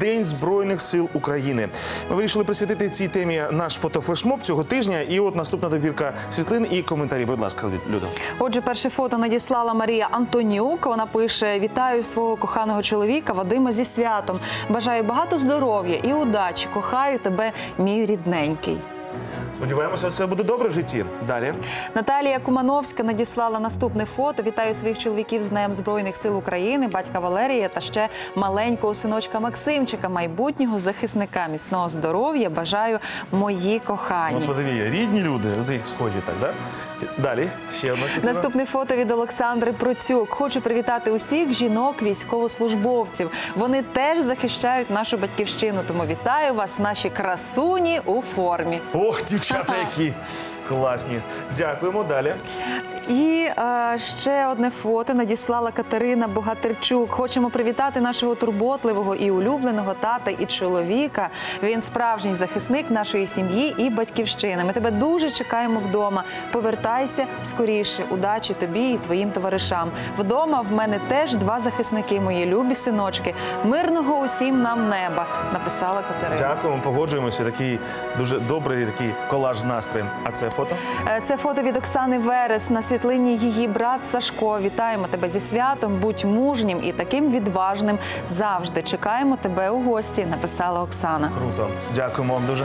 День Збройних сил України. Ми вирішили присвятити цій темі наш фотофлешмоб цього тижня. І от наступна добірка світлин і коментарі. Будь ласка, Люда. Отже, перше фото надіслала Марія Антоніук. Вона пише: Вітаю свого коханого чоловіка Вадима зі святом. Бажаю багато здоров'я і удачі. Кохаю тебе, мій рідненький. Сподіваємося, все буде добре в житті. Далі. Наталія Кумановська надіслала наступне фото. Вітаю своїх чоловіків з Днем Збройних сил України, батька Валерія та ще маленького синочка Максимчика, майбутнього захисника. Міцного здоров'я. Бажаю мої кохані. От подиві, рідні люди, от їх схожі, так, да? Далі. Ще одна світлина. Наступне фото від Олександри Процюк. Хочу привітати усіх жінок, військовослужбовців. Вони теж захищають нашу батьківщину. Тому вітаю вас, наші красуні у формі. Ох, дівчата, які класні. Дякуємо. Далі. І ще одне фото надіслала Катерина Богатирчук. Хочемо привітати нашого турботливого і улюбленого тата і чоловіка. Він справжній захисник нашої сім'ї і батьківщини. Ми тебе дуже чекаємо вдома. Повертайся скоріше. Удачі тобі і твоїм товаришам. Вдома в мене теж два захисники, мої любі синочки. Мирного усім нам неба. Написала Катерина. Дякуємо, погоджуємося. Такий дуже добрий такий колаж з настроєм. А це фото? Е, Це фото від Оксани Верес на світлині її брат Сашко. Вітаємо тебе зі святом. Будь мужнім і таким відважним завжди. Чекаємо тебе у гості. Написала Оксана. Круто. Дякуємо вам дуже.